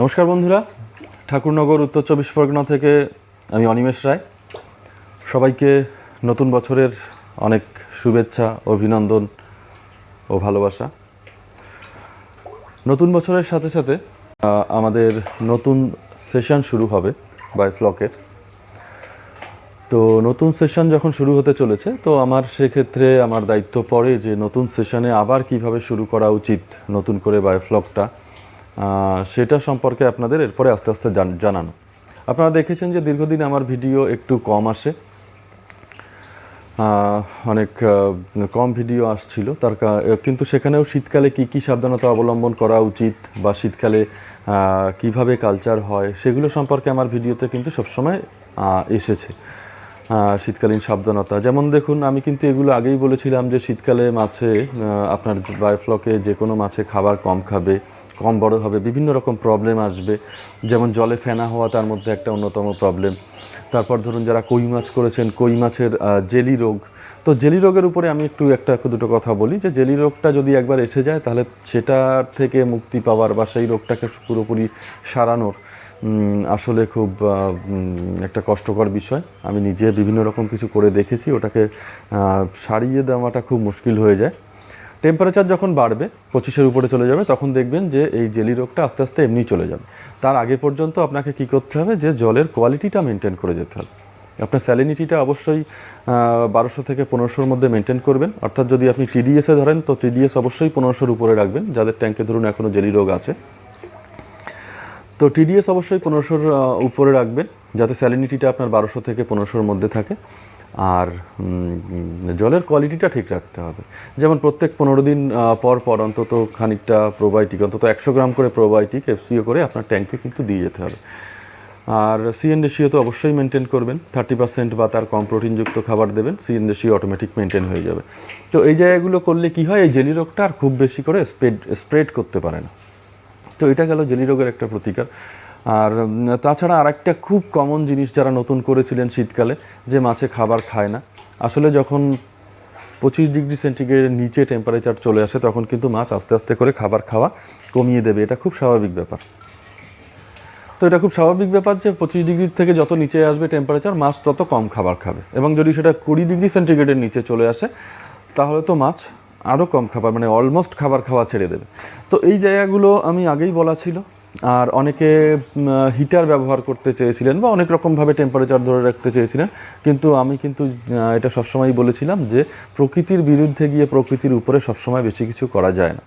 নমস্কার বন্ধুরা, ঠাকুরনগর উত্তর চব্বিশ পরগনা থেকে আমি অনিমেষ রায়। সবাইকে নতুন বছরের অনেক শুভেচ্ছা, অভিনন্দন ও ভালোবাসা। নতুন বছরের সাথে সাথে আমাদের নতুন সেশন শুরু হবে বাই ফ্লকের। তো নতুন সেশন যখন শুরু হতে চলেছে, তো আমার সেক্ষেত্রে আমার দায়িত্ব পড়ে যে নতুন সেশনে আবার কীভাবে শুরু করা উচিত নতুন করে বায়োফ্লকটা সেটা সম্পর্কে আপনাদের এরপরে আস্তে আস্তে জান- জানানো। আপনারা দেখেছেন যে দীর্ঘদিন আমার ভিডিও একটু কম আসে। অনেক কম ভিডিও আসছিল। তার কিন্তু সেখানেও শীতকালে কি কি সাবধানতা অবলম্বন করা উচিত বা শীতকালে কীভাবে কালচার হয়, সেগুলো সম্পর্কে আমার ভিডিওতে কিন্তু সবসময় এসেছে। শীতকালীন সাবধানতা। যেমন দেখুন, আমি কিন্তু এগুলো আগেই বলেছিলাম যে শীতকালে মাছে আপনার বায়োফ্লকে যে কোনো মাছে খাবার কম খাবে। কম বড় হবে, বিভিন্ন রকম প্রবলেম আসবে। যেমন জলে ফেনা হওয়া তার মধ্যে একটা অন্যতম প্রবলেম তারপর ধরুন যারা কই মাছ করেছেন, কই মাছের জেলি রোগ। তো জেলি রোগের উপরে আমি একটু একটা দুটো কথা বলি, যে জেলি রোগটা যদি একবার এসে যায়, তাহলে সেটার থেকে মুক্তি পাওয়ার বা সেই রোগটাকে পুরোপুরি সারানোর আসলে খুব একটা কষ্টকর বিষয়। আমি নিজে বিভিন্ন রকম কিছু করে দেখেছি, ওটাকে সারিয়ে দেওয়াটা খুব মুশকিল হয়ে যায়। টেম্পারেচার যখন বাড়বে, পঁচিশের উপরে চলে যাবে, তখন দেখবেন যে এই জেলি রোগটা আস্তে আস্তে এমনি চলে যাবে। তার আগে পর্যন্ত আপনাকে কি করতে হবে? যে জলের কোয়ালিটিটা মেনটেন করে যেতে হবে। আপনার স্যালিনিটিটা অবশ্যই বারোশো থেকে পনেরোশোর মধ্যে মেনটেন করবেন। অর্থাৎ যদি আপনি টিডিএসে ধরেন, তো টিডিএস অবশ্যই পনেরোশোর উপরে রাখবেন। যাদের ট্যাঙ্কে ধরুন এখনও জেলি রোগ আছে। তো টিডিএস অবশ্যই পনেরোশোর উপরে রাখবেন। যাতে স্যালিনিটিটা আপনার বারোশো থেকে পনেরোশোর মধ্যে থাকে। আর জলের কোয়ালিটিটা ঠিক রাখতে হবে। যেমন প্রত্যেক পনেরো দিন পর পর অন্তত খানিকটা প্রোবায়োটিক অন্তত একশো গ্রাম করে প্রোবায়োটিক এফসিও করে আপনার ট্যাঙ্কে কিন্তু দিয়ে যেতে হবে। আর সিএন রেশিও তো অবশ্যই মেনটেন করবেন। থার্টি পার্সেন্ট বা তার কম প্রোটিনযুক্ত খাবার দেবেন সিএন রেশিও অটোমেটিক মেনটেন হয়ে যাবে। তো এই জায়গাগুলো করলে কি হয়? এই জেলি রোগটা আর খুব বেশি করে স্প্রেড স্প্রেড করতে পারে না। তো এটা গেল জেলি রোগের একটা প্রতিকার। আর তাছাড়া আরেকটা খুব কমন জিনিস যারা নতুন করেছিলেন শীতকালে, যে মাছে খাবার খায় না। আসলে যখন পঁচিশ ডিগ্রি সেন্টিগ্রেডের নিচে টেম্পারেচার চলে আসে, তখন কিন্তু মাছ আস্তে আস্তে করে খাবার খাওয়া কমিয়ে দেবে। এটা খুব স্বাভাবিক ব্যাপার। তো এটা খুব স্বাভাবিক ব্যাপার যে পঁচিশ ডিগ্রি থেকে যত নিচে আসবে টেম্পারেচার মাছ তত কম খাবার খাবে। এবং যদি সেটা কুড়ি ডিগ্রি সেন্টিগ্রেডের নিচে চলে আসে, তাহলে তো মাছ আরও কম খাবার মানে অলমোস্ট খাবার খাওয়া ছেড়ে দেবে। তো এই জায়গাগুলো আমি আগেই বলা ছিল। আর অনেকে হিটার ব্যবহার করতে চেয়েছিলেন বা অনেক রকমভাবে টেম্পারেচার ধরে রাখতে চেয়েছিলেন। কিন্তু আমি কিন্তু এটা সবসময় বলেছিলাম যে, প্রকৃতির বিরুদ্ধে গিয়ে প্রকৃতির উপরে সবসময় বেশি কিছু করা যায় না।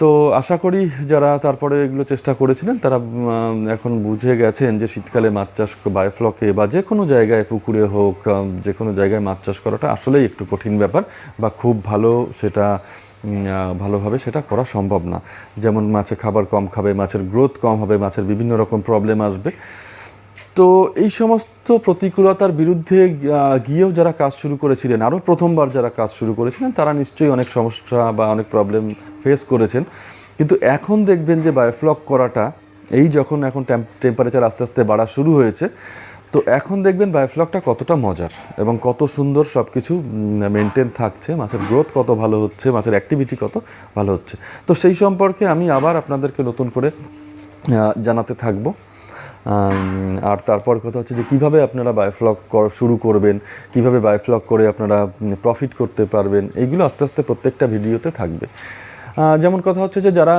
তো আশা করি যারা তারপরে এগুলো চেষ্টা করেছিলেন, তারা এখন বুঝে গেছেন যে, শীতকালে মাছ চাষ বায়োফ্লকে বা যে কোনো জায়গায়, পুকুরে হোক যে কোনো জায়গায় মাছ চাষ করাটা আসলেই একটু কঠিন ব্যাপার বা খুব ভালো সেটা ভালোভাবে সেটা করা সম্ভব না। যেমন মাছে খাবার কম খাবে, মাছের গ্রোথ কম হবে, মাছের বিভিন্ন রকম প্রবলেম আসবে। তো এই সমস্ত প্রতিকূলতার বিরুদ্ধে গিয়েও যারা কাজ শুরু করেছিলেন, আরও প্রথমবার যারা কাজ শুরু করেছিলেন, তারা নিশ্চয়ই অনেক সমস্যা বা অনেক প্রবলেম ফেস করেছেন। কিন্তু এখন দেখবেন যে বায়োফ্লক করাটা, এই যখন এখন টেম্পারেচার আস্তে আস্তে বাড়া শুরু হয়েছে তো এখন দেখবেন বায়োফ্লকটা কতটা মজার এবং কত সুন্দর সব কিছু মেনটেন থাকছে। মাছের গ্রোথ কত ভালো হচ্ছে, মাছের অ্যাক্টিভিটি কত ভালো হচ্ছে। তো সেই সম্পর্কে আমি আবার আপনাদেরকে নতুন করে জানাতে থাকব। আর তারপর কথা হচ্ছে যে কীভাবে আপনারা বায়োফ্লক শুরু করবেন, কীভাবে বায়োফ্লক করে আপনারা প্রফিট করতে পারবেন এইগুলো আস্তে আস্তে প্রত্যেকটা ভিডিওতে থাকবে। যেমন কথা হচ্ছে যে যারা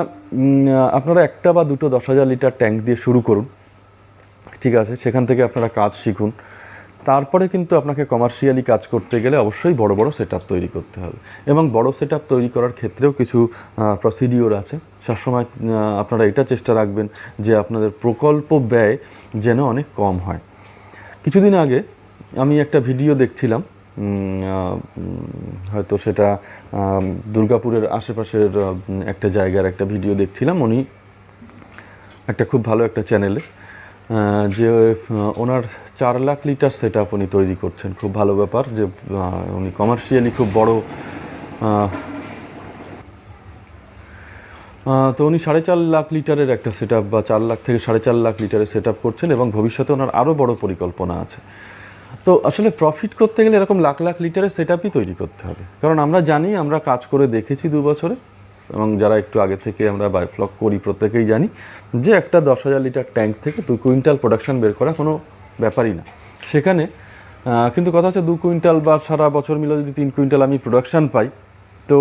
আপনারা একটা বা দুটো দশ হাজার লিটার ট্যাঙ্ক দিয়ে শুরু করুন ঠিক আছে, সেখান থেকে আপনারা কাজ শিখুন। তারপরে কিন্তু আপনাকে কমার্শিয়ালি কাজ করতে গেলে অবশ্যই বড় বড় সেট তৈরি করতে হবে। এবং বড় সেট তৈরি করার ক্ষেত্রেও কিছু প্রসিডিওর আছে। সবসময় আপনারা এটা চেষ্টা রাখবেন যে আপনাদের প্রকল্প ব্যয় যেন অনেক কম হয়। কিছুদিন আগে আমি একটা ভিডিও দেখছিলাম হয়তো সেটা দুর্গাপুরের আশেপাশের একটা জায়গার একটা ভিডিও দেখছিলাম। উনি একটা খুব ভালো একটা চ্যানেলে যে ওনার চার লাখ লিটার সেট আপ উনি তৈরি করছেন। খুব ভালো ব্যাপার যে উনি কমার্শিয়ালি খুব বড় তো উনি সাড়ে চার লাখ লিটারের একটা সেট বা চার লাখ থেকে সাড়ে চার লাখ লিটারের সেট করছেন এবং ভবিষ্যতে ওনার আরও বড় পরিকল্পনা আছে। তো আসলে প্রফিট করতে গেলে এরকম লাখ লাখ লিটারের সেট তৈরি করতে হবে। কারণ আমরা জানি, আমরা কাজ করে দেখেছি দু বছরে এবং যারা একটু আগে থেকে আমরা বায়োফ্লক করি, প্রত্যেকেই জানি যে একটা দশ হাজার লিটার ট্যাঙ্ক থেকে দু কুইন্টাল প্রোডাকশান বের করা কোনো ব্যাপারই না। সেখানে কিন্তু কথা হচ্ছে দু কুইন্টাল বা সারা বছর মিলে যদি তিন কুইন্টাল আমি প্রোডাকশন পাই, তো,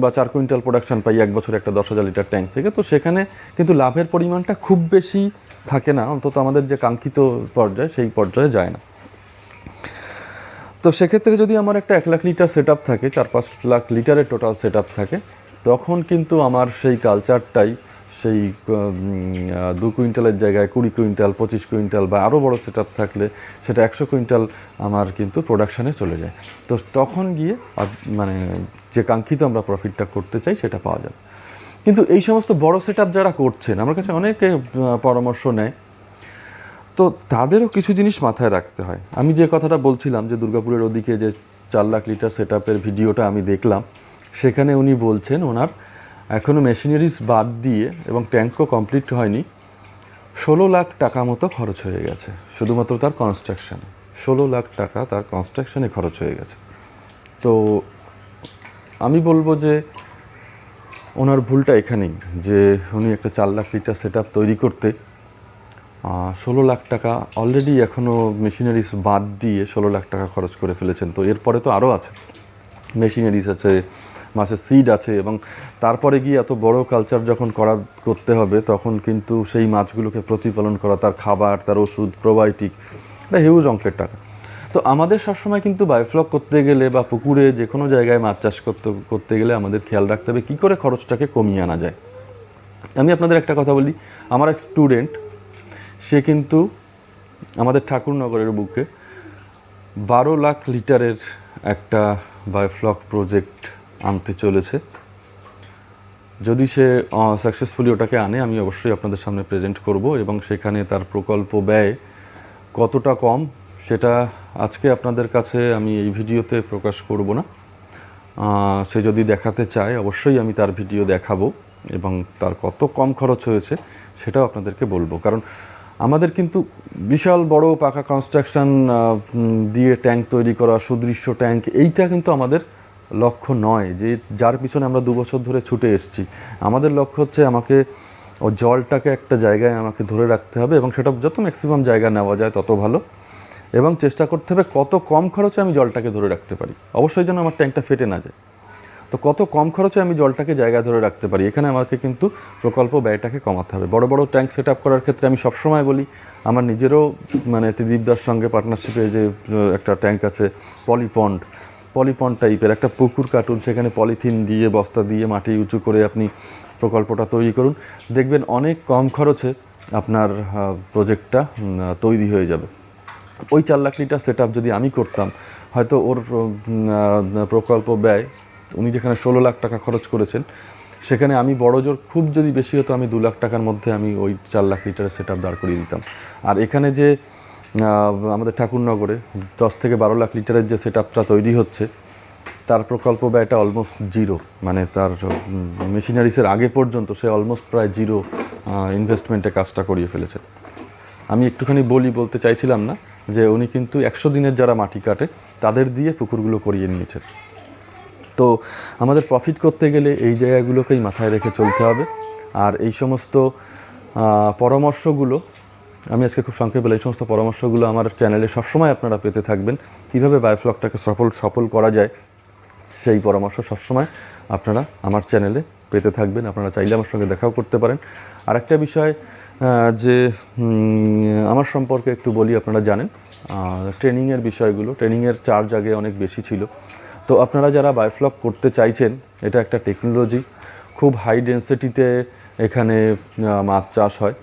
বা চার কুইন্টাল প্রোডাকশন পাই এক বছর একটা দশ হাজার লিটার ট্যাঙ্ক থেকে, তো সেখানে কিন্তু লাভের পরিমাণটা খুব বেশি থাকে না। অন্তত আমাদের যে কাঙ্ক্ষিত পর্যায়ে, সেই পর্যায়ে যায় না। তো সেক্ষেত্রে যদি আমার একটা এক লাখ লিটার সেট থাকে, চার পাঁচ লাখ লিটারের টোটাল সেট থাকে তখন কিন্তু আমার সেই কালচারটাই সেই দু কুইন্টালের জায়গায় কুড়ি কুইন্টাল, পঁচিশ কুইন্টাল বা আরও বড় সেট থাকলে সেটা একশো কুইন্টাল আমার কিন্তু প্রোডাকশানে চলে যায়। তো তখন গিয়ে মানে যে কাঙ্ক্ষিত আমরা প্রফিটটা করতে চাই সেটা পাওয়া যাবে। কিন্তু এই সমস্ত বড় সেট যারা করছেন, আমার কাছে অনেকে পরামর্শ নেয়। তো তাদেরও কিছু জিনিস মাথায় রাখতে হয়। আমি যে কথাটা বলছিলাম যে দুর্গাপুরের ওদিকে যে চার লাখ লিটার সেট ভিডিওটা আমি দেখলাম সেখানে উনি বলছেন, ওনার এখনও মেশিনারিজ বাদ দিয়ে এবং ট্যাঙ্কও কমপ্লিট হয়নি। ষোলো লাখ টাকা মতো খরচ হয়ে গেছে। শুধুমাত্র তার কনস্ট্রাকশানে ষোলো লাখ টাকা তার কনস্ট্রাকশানে খরচ হয়ে গেছে। তো আমি বলব যে ওনার ভুলটা এখানেই, যে উনি একটা চার লাখ লিটার সেট তৈরি করতে ষোলো লাখ টাকা অলরেডি এখনও মেশিনারিজ বাদ দিয়ে ষোলো লাখ টাকা খরচ করে ফেলেছেন। তো এরপরে তো আরও আছে। মেশিনারিজ আছে মাছের সিড আছে এবং তারপরে গিয়ে এত বড় কালচার যখন করা, করতে হবে, তখন কিন্তু সেই মাছগুলোকে প্রতিপালন করা, তার খাবার, তার ওষুধ প্রোবায়োটিক এটা হিউজ অঙ্কের টাকা। তো আমাদের সবসময় কিন্তু বায়োফ্লক করতে গেলে বা পুকুরে যে কোনো জায়গায় মাছ চাষ করতে করতে গেলে আমাদের খেয়াল রাখতে হবে কী করে খরচটাকে কমিয়ে আনা যায়। আমি আপনাদের একটা কথা বলি, আমার এক স্টুডেন্ট সে কিন্তু আমাদের ঠাকুরনগরের বুকে বারো লাখ লিটারের একটা বায়োফ্লক প্রজেক্ট আনতে চলেছে। যদি সে সাকসেসফুলি ওটাকে আনে, আমি অবশ্যই আপনাদের সামনে প্রেজেন্ট করব এবং সেখানে তার প্রকল্প ব্যয় কতটা কম, সেটা আজকে আপনাদের কাছে আমি এই ভিডিওতে প্রকাশ করব না। সে যদি দেখাতে চায়, অবশ্যই আমি তার ভিডিও দেখাবো এবং তার কত কম খরচ হয়েছে সেটাও আপনাদেরকে বলব। কারণ আমাদের কিন্তু বিশাল বড় পাকা কনস্ট্রাকশন দিয়ে ট্যাঙ্ক তৈরি করা, সুদৃশ্য ট্যাঙ্ক এইটা কিন্তু আমাদের লক্ষ্য নয় যে যার পিছনে আমরা দু বছর ধরে ছুটে এসেছি। আমাদের লক্ষ্য হচ্ছে আমাকে ও জলটাকে একটা জায়গায় আমাকে ধরে রাখতে হবে এবং সেটা যত ম্যাক্সিমাম জায়গা নেওয়া যায় তত ভালো। এবং চেষ্টা করতে হবে কত কম খরচে আমি জলটাকে ধরে রাখতে পারি। অবশ্যই যেন আমার ট্যাঙ্কটা ফেটে না যায়। তো কত কম খরচে আমি জলটাকে জায়গা ধরে রাখতে পারি, এখানে আমাকে কিন্তু প্রকল্প ব্যয়টাকে কমাতে হবে। বড় বড় ট্যাঙ্ক সেট আপ করার ক্ষেত্রে আমি সবসময় বলি, আমার নিজেরও মানে ত্রিদীপদার সঙ্গে পার্টনারশিপে যে একটা ট্যাঙ্ক আছে পলিপন্ড পলিপন্ড টাইপের একটা পুকুর কাটুন সেখানে পলিথিন দিয়ে, বস্তা দিয়ে, মাটি উঁচু করে আপনি প্রকল্পটা তৈরি করুন। দেখবেন অনেক কম খরচে আপনার প্রজেক্টটা তৈরি হয়ে যাবে। ওই চার লাখ লিটার সেট যদি আমি করতাম, হয়তো ওর প্রকল্প ব্যয়, উনি যেখানে ষোলো লাখ টাকা খরচ করেছেন, সেখানে আমি বড় জোর, খুব যদি বেশি হতো, আমি দু লাখ টাকার মধ্যে আমি ওই চার লাখ লিটারের সেট দাঁড় করিয়ে দিতাম। আর এখানে যে আমাদের ঠাকুরনগরে দশ থেকে বারো লাখ লিটারের যে সেট তৈরি হচ্ছে, তার প্রকল্প ব্যয়টা অলমোস্ট জিরো মানে তার মেশিনারিসের আগে পর্যন্ত সে অলমোস্ট প্রায় জিরো ইনভেস্টমেন্টে কাজটা করিয়ে ফেলেছে আমি একটুখানি বলি, বলতে চাইছিলাম না, যে উনি কিন্তু একশো দিনের যারা মাটি কাটে, তাদের দিয়ে পুকুরগুলো করিয়ে নিয়েছে তো আমাদের প্রফিট করতে গেলে এই জায়গাগুলোকেই মাথায় রেখে চলতে হবে। আর এই সমস্ত পরামর্শগুলো আমি আজকে খুব সংক্ষেপে এই সমস্ত পরামর্শগুলো আমার চ্যানেলে সবসময় আপনারা পেতে থাকবেন। কীভাবে বায়োফ্লকটাকে সফল সফল করা যায়, সেই পরামর্শ সবসময় আপনারা আমার চ্যানেলে পেতে থাকবেন। আপনারা চাইলে আমার সঙ্গে দেখাও করতে পারেন। আর একটা বিষয় যে আমার সম্পর্কে একটু বলি, আপনারা জানেন ট্রেনিংয়ের বিষয়গুলো, ট্রেনিংয়ের চার্জ আগে অনেক বেশি ছিল। তো আপনারা যারা বায়োফ্লক করতে চাইছেন, এটা একটা টেকনোলজি খুব হাই ডেন্সিটিতে এখানে মাছ চাষ হয়।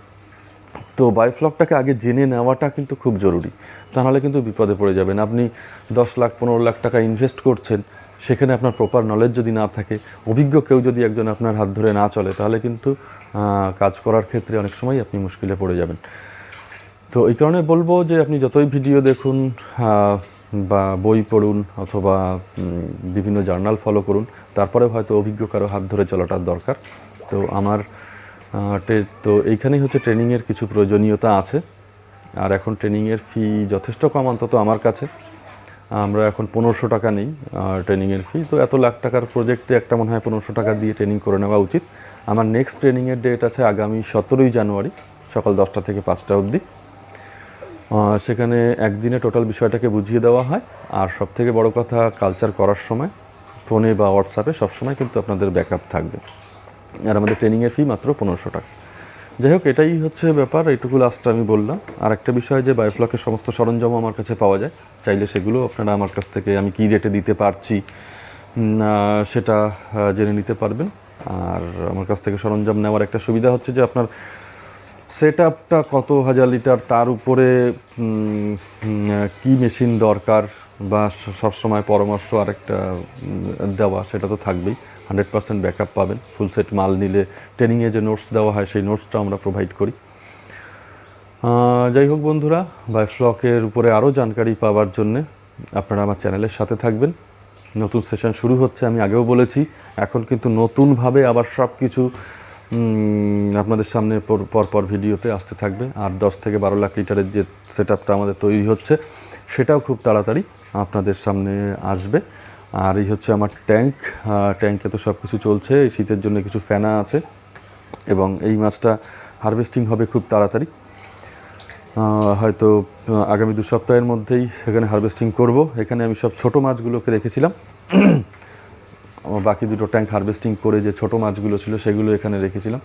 তো বায়োফ্লকটাকে আগে জেনে নেওয়াটা কিন্তু খুব জরুরি। তা নাহলে কিন্তু বিপদে পড়ে যাবেন। আপনি দশ লাখ, পনেরো লাখ টাকা ইনভেস্ট করছেন, সেখানে আপনার প্রপার নলেজ যদি না থাকে, অভিজ্ঞ কেউ যদি একজন আপনার হাত ধরে না চলে, তাহলে কিন্তু কাজ করার ক্ষেত্রে অনেক সময় আপনি মুশকিলে পড়ে যাবেন। তো এই কারণে বলব যে আপনি যতই ভিডিও দেখুন বা বই পড়ুন, অথবা বিভিন্ন জার্নাল ফলো করুন তারপরে হয়তো অভিজ্ঞ কারও হাত ধরে চলাটার দরকার। তো আমার তো এইখানেই হচ্ছে ট্রেনিংয়ের কিছু প্রয়োজনীয়তা আছে। আর এখন ট্রেনিংয়ের ফি যথেষ্ট কম, অন্তত আমার কাছে। আমরা এখন পনেরোশো টাকা নেই ট্রেনিংয়ের ফি। তো এত লাখ টাকার প্রজেক্টে একটা মনে হয় পনেরোশো টাকা দিয়ে ট্রেনিং করে নেওয়া উচিত। আমার নেক্সট ট্রেনিংয়ের ডেট আছে আগামী সতেরোই জানুয়ারি, সকাল দশটা থেকে পাঁচটা অবধি। সেখানে একদিনে টোটাল বিষয়টাকে বুঝিয়ে দেওয়া হয়। আর সব থেকে বড় কথা কালচার করার সময় ফোনে বা হোয়াটসঅ্যাপে সবসময় কিন্তু আপনাদের ব্যাকআপ থাকবে। আর আমাদের ট্রেনিংয়ের ফি মাত্র পনেরোশো টাকা। যাই হোক এটাই হচ্ছে ব্যাপার এইটুকু লাস্ট আমি বললাম। আর একটা বিষয় যে বায়োফ্লকের সমস্ত সরঞ্জামও আমার কাছে পাওয়া যায় চাইলে সেগুলো আপনারা আমার কাছ থেকে আমি কী রেটে দিতে পারছি সেটা জেনে নিতে পারবেন। আর আমার কাছ থেকে সরঞ্জাম নেওয়ার একটা সুবিধা হচ্ছে যে আপনার সেট আপটা কত হাজার লিটার তার উপরে কি মেশিন দরকার বা সবসময় পরামর্শ আরেকটা উম, দেওয়া সেটা তো থাকবেই। হান্ড্রেড পার্সেন্ট ব্যাকআপ পাবেন। ফুল সেট মাল নিলে ট্রেনিংয়ে যে নোটস দেওয়া হয়, সেই নোটসটা আমরা প্রোভাইড করি। যাই হোক বন্ধুরা, বায়োফ্লকের উপরে আরও জানকারি পাওয়ার জন্যে আপনারা আমার চ্যানেলের সাথে থাকবেন। নতুন সেশন শুরু হচ্ছে, আমি আগেও বলেছি, এখন কিন্তু নতুনভাবে আবার সব কিছু আপনাদের সামনে পর- পর পর ভিডিওতে আসতে থাকবে। আর দশ থেকে বারো লাখ লিটারের যে সেট আমাদের তৈরি হচ্ছে, সেটাও খুব তাড়াতাড়ি আপনাদের সামনে আসবে। আর এই হচ্ছে আমার ট্যাঙ্ক ট্যাঙ্কে তো সব কিছু চলছে শীতের জন্য কিছু ফ্যানা আছে এবং এই মাছটা হারভেস্টিং হবে খুব তাড়াতাড়ি। হয়তো আগামী দু সপ্তাহের মধ্যেই এখানে হারভেস্টিং করব। এখানে আমি সব ছোট মাছগুলোকে রেখেছিলাম। বাকি দুটো ট্যাঙ্ক হারভেস্টিং করে যে ছোট মাছগুলো ছিল সেগুলো এখানে রেখেছিলাম।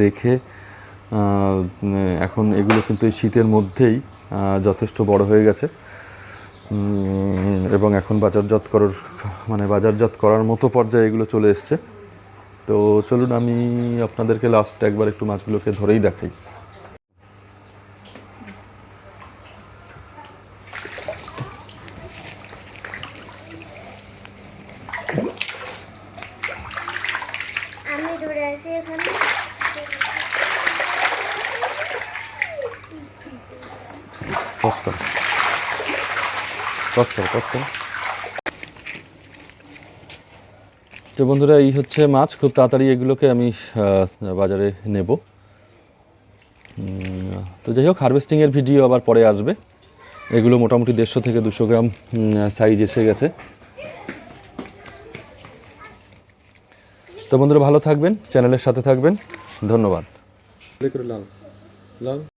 রেখে এখন এগুলো কিন্তু এই শীতের মধ্যেই যথেষ্ট বড় হয়ে গেছে। এবং এখন বাজারজাত করার মানে বাজারজাত করার মতো পর্যায়ে এগুলো চলে এসছে। তো চলুন আমি আপনাদেরকে লাস্ট একবার একটু মাছগুলোকে ধরেই দেখাই আমি ধরে আছি এখানে পজ করো পজ করো করো তো বন্ধুরা, এই হচ্ছে মাছ। খুব তাড়াতাড়ি এগুলোকে আমি বাজারে নেব। তো যাই হোক, হারভেস্টিংয়ের ভিডিও আবার পরে আসবে। এগুলো মোটামুটি দেড়শো থেকে দুশো গ্রাম সাইজ এসে গেছে। তো বন্ধুরা, ভালো থাকবেন, চ্যানেলের সাথে থাকবেন। ধন্যবাদ। লাল।